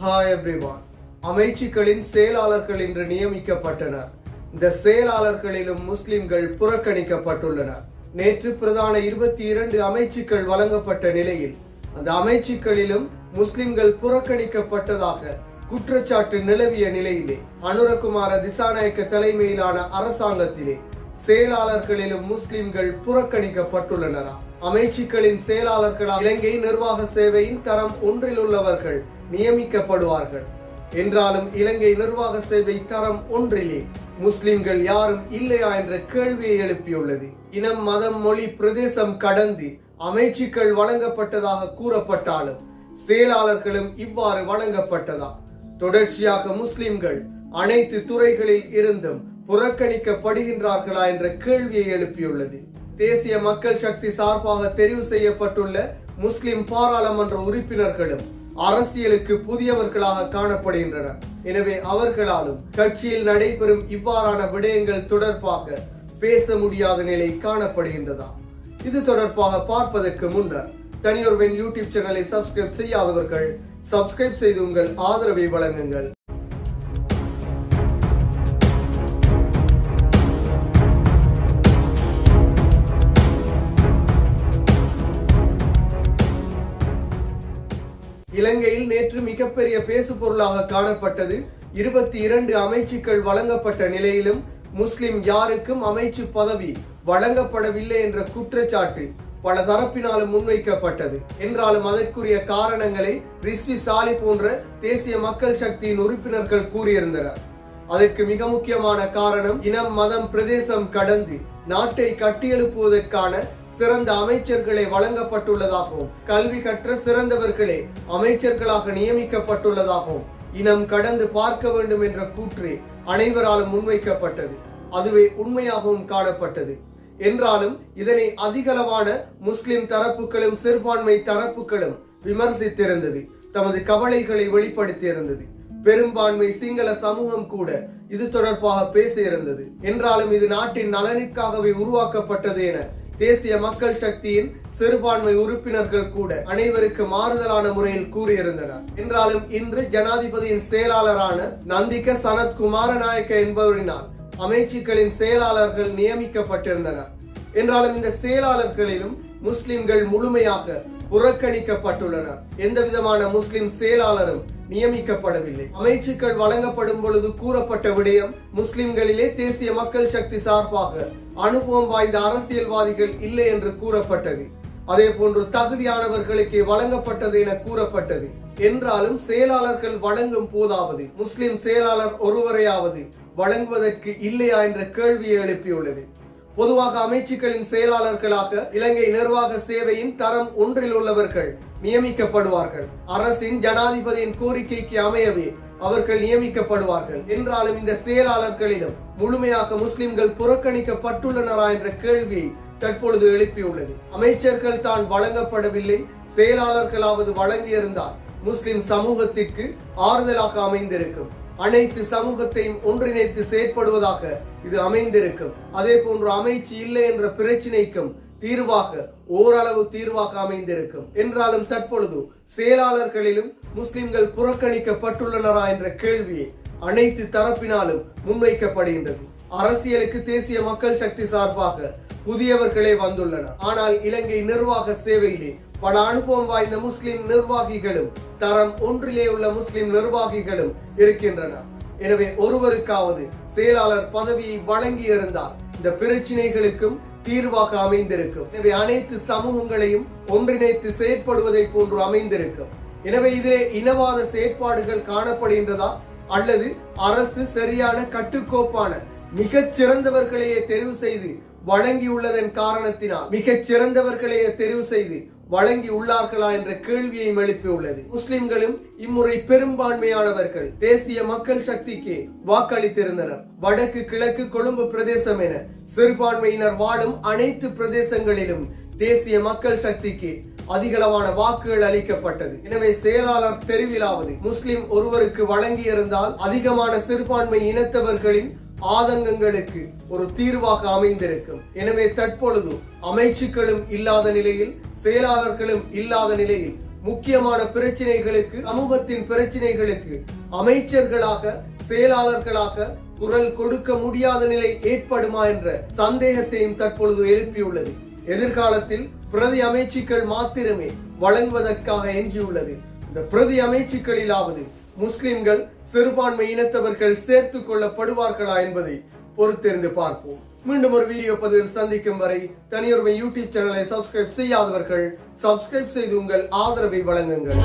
Hi everyone அமைச்சுக்களின் செயலாளர்கள் இன்று நியமிக்கப்பட்டனர். இந்த செயலாளர்களிலும் முஸ்லிம்கள் புறக்கணிக்கப்பட்டுள்ளனர். நேற்று பிரதான இருபத்தி இரண்டு அமைச்சுக்கள் வழங்கப்பட்ட நிலையில் அந்த அமைச்சுக்களிலும் முஸ்லிம்கள் புறக்கணிக்கப்பட்டதாக குற்றச்சாட்டு நிலவிய நிலையிலே அனுரகுமார திசாநாயக்க தலைமையிலான அரசாங்கத்திலே செயலாளர்களிலும் முஸ்லிம்கள் புறக்கணிக்கப்பட்டுள்ளனரா? அமைச்சுக்களின் செயலாளர்களால் இலங்கை நிர்வாக சேவையின் தரம் ஒன்றில் உள்ளவர்கள் நியமிக்கப்படுவார்கள். என்றாலும் இலங்கை நிர்வாக சேவை தரம் ஒன்றிலே முஸ்லிம்கள் யாரும் இல்லையா என்ற கேள்வியை எழுப்பியுள்ளது. இனம் மதம் மொழி பிரதேசம் கடந்து அமைச்சுக்கள் வழங்கப்பட்டதாக கூறப்பட்டாலும் செயலாளர்களும் இவ்வாறு வழங்கப்பட்டதா? தொடர்ச்சியாக முஸ்லிம்கள் அனைத்து துறைகளில் இருந்தும் புறக்கணிக்கப்படுகின்றார்களா என்ற கேள்வியை எழுப்பியுள்ளது. தேசிய மக்கள் சக்தி சார்பாக தெரிவு செய்யப்பட்டுள்ள முஸ்லிம் பாராளுமன்ற உறுப்பினர்களும் அரசியலுக்கு புதியவர்களாக காணப்படுகின்றனர் எனவே அவர்களாலும் கட்சியில் நடைபெறும் இவ்வாறான விடயங்கள் தொடர்பாக பேச முடியாத நிலை காணப்படுகின்றதா? இது தொடர்பாக பார்ப்பதற்கு முன்னர் தனியொருவன் யூடியூப் சேனலை சப்ஸ்கிரைப் செய்யாதவர்கள் சப்ஸ்கிரைப் செய்து உங்கள் ஆதரவை வழங்குங்கள். இலங்கையில் நேற்று மிகப்பெரிய பேசு பொருளாக காணப்பட்டது. இருபத்தி இரண்டு அமைச்சுக்கள் வழங்கப்பட்ட நிலையிலும் முஸ்லிம் யாருக்கும் அமைச்சு பதவி வழங்கப்படவில்லை என்ற குற்றச்சாட்டு பல தரப்பினாலும் முன்வைக்கப்பட்டது. என்றாலும் அதற்குரிய காரணங்களை ரிஸ்வி சாலி போன்ற தேசிய மக்கள் சக்தியின் உறுப்பினர்கள் கூறியிருந்தனர். அதற்கு மிக முக்கியமான காரணம் இனம் மதம் பிரதேசம் கடந்து நாட்டை கட்டியெழுப்புவதற்கான சிறந்த அமைச்சர்களை வழங்கப்பட்டுள்ளதாகவும் கல்வி கற்ற சிறந்தவர்களே அமைச்சர்களாக நியமிக்கப்பட்டுள்ளதாகவும் இனம் கடந்து பார்க்க வேண்டும் என்ற கூற்று அனைவராலும் முன்வைக்கப்பட்டது. அதுவே உண்மையாகவும் காணப்பட்டது. என்றாலும் இதனை அதிகளவான முஸ்லிம் தரப்புகளும் சிறுபான்மை தரப்புகளும் விமர்சித்திருந்தது. தமது கவலைகளை வெளிப்படுத்தியிருந்தது. பெரும்பான்மை சிங்கள சமூகம் கூட இது தொடர்பாக பேசியிருந்தது. என்றாலும் இது நாட்டின் நலனிற்காகவே உருவாக்கப்பட்டது என தேசிய மக்கள் சக்தியின் சிறுபான்மை உறுப்பினர்கள் கூட அனைவருக்கு மாறுதலான முறையில் கூறியிருந்தனர். என்றாலும் இன்று ஜனாதிபதியின் செயலாளரான நந்திக சனத் குமாரநாயக்க என்பவரினால் அமைச்சுக்களின் செயலாளர்கள் நியமிக்கப்பட்டிருந்தனர். என்றாலும் இந்த செயலாளர்களிலும் முஸ்லிம்கள் முழுமையாக புறக்கணிக்கப்பட்டுள்ளனர். எந்த விதமான முஸ்லிம் செயலாளரும் நியமிக்கப்படவில்லை. அமைச்சுக்கள் வழங்கப்படும் பொழுது கூறப்பட்ட விடயம் முஸ்லிம்களிலே தேசிய மக்கள் சக்தி சார்பாக அனுபவம் வாய்ந்த அரசியல்வாதிகள் இல்லை என்று கூறப்பட்டது. அதே போன்று தகுதியானவர்களுக்கே வழங்கப்பட்டது என கூறப்பட்டது. என்றாலும் செயலாளர்கள் வழங்கும் போதாவது முஸ்லிம் செயலாளர் ஒருவரையாவது வழங்குவதற்கு இல்லையா என்ற கேள்வியை எழுப்பியுள்ளது. பொதுவாக அமைச்சுக்களின் செயலாளர்களாக இலங்கை நிர்வாக சேவையின் தரம் ஒன்றில் உள்ளவர்கள் நியமிக்கப்படுவார்கள். அரசின் ஜனாதிபதியின் கோரிக்கைக்கு அமையவே அவர்கள் நியமிக்கப்படுவார்கள். என்றாலும் இந்த செயலாளர்களிடம் முழுமையாக முஸ்லிம்கள் புறக்கணிக்கப்பட்டுள்ளனரா என்ற கேள்வியை தற்பொழுது எழுப்பியுள்ளது. அமைச்சர்கள் தான் வழங்கப்படவில்லை செயலாளர்களாவது வழங்கியிருந்தால் முஸ்லிம் சமூகத்திற்கு ஆறுதலாக அமைந்திருக்கும். அனைத்து சமூகத்தையும் ஒன்றிணைத்து செயற்படுவதாக இது அமைந்திருக்கும். அதே போன்று அமைச்சு இல்லை என்ற பிரச்சினைக்கும் தீர்வாக ஓரளவு தீர்வாக அமைந்திருக்கும். என்றாலும் தற்பொழுது செயலாளர்களிலும் முஸ்லிம்கள் புறக்கணிக்கப்பட்டுள்ளனரா என்ற கேள்வியை அனைத்து தரப்பினாலும் முன்வைக்கப்படுகின்றது. அரசியலுக்கு தேசிய மக்கள் சக்தி சார்பாக புதியவர்களே வந்துள்ளனர். ஆனால் இலங்கை நிர்வாக சேவையிலே பல அனுபவம் வாய்ந்த முஸ்லிம் நிர்வாகிகளும் தரம் ஒன்றிலே உள்ள முஸ்லிம் நிர்வாகிகளும் இருக்கின்றனர். எனவே ஒருவருக்காவது செயலாளர் பதவியை வழங்கி இருந்தால் இந்த பிரச்சினைகளுக்கும் தீர்வாக அமைந்திருக்கும். எனவே அனைத்து சமூகங்களையும் ஒன்றிணைத்து செயற்படுவதை போன்று அமைந்திருக்கும். எனவே இதிலே இனவாத செயற்பாடுகள் காணப்படுகின்றதா? அல்லது அரசு சரியான கட்டுக்கோப்பான மிகச் சிறந்தவர்களையே தெரிவு செய்து வழங்கியுள்ளதன் காரணத்தினால் மிகச் சிறந்தவர்களையே தெரிவு செய்து வழங்கி உள்ளார்களா என்ற கேள்வியை எழுப்பியுள்ளது. முஸ்லிம்களும் இம்முறை பெரும்பான்மையானவர்கள் தேசிய மக்கள் சக்திக்கு வாக்களித்திருந்தனர். வடக்கு கிழக்கு கொழும்பு பிரதேசம் என சிறுபான்மையினர் வாழும் அனைத்து பிரதேசங்களிலும் தேசிய மக்கள் சக்திக்கு அதிகளவான வாக்குகள் அளிக்கப்பட்டது. எனவே செயலாளர் தெரிவிலாவது முஸ்லிம் ஒருவருக்கு வழங்கியிருந்தால் அதிகமான சிறுபான்மை இனத்தவர்களின் ஆதங்கங்களுக்கு ஒரு தீர்வாக அமைந்திருக்கும். எனவே தற்பொழுது அமைச்சுக்களும் இல்லாத நிலையில் செயலாளர்களும் இல்லாத நிலையில் முக்கியமான பிரச்சனைகளுக்கு சமூகத்தின் பிரச்சனைகளுக்கு அமைச்சர்களாக செயலாளர்களாக குரல் கொடுக்க முடியாத நிலை ஏற்படுமா என்ற சந்தேகத்தையும் தற்பொழுது எழுப்பியுள்ளது. எதிர்காலத்தில் பிரதி அமைச்சுக்கள் மாத்திரமே வழங்குவதற்காக எஞ்சியுள்ளது. இந்த பிரதி அமைச்சுக்களிலாவது முஸ்லிம்கள் சிறுபான்மை இனத்தவர்கள் சேர்த்துக் கொள்ளப்படுவார்களா என்பதை பொறுத்திருந்து பார்ப்போம். மீண்டும் ஒரு வீடியோ பதிவில் சந்திக்கும் வரை தனியொருமை யூடியூப் சேனலை சப்ஸ்கிரைப் செய்யாதவர்கள் சப்ஸ்கிரைப் செய்து உங்கள் ஆதரவை வழங்குங்கள்.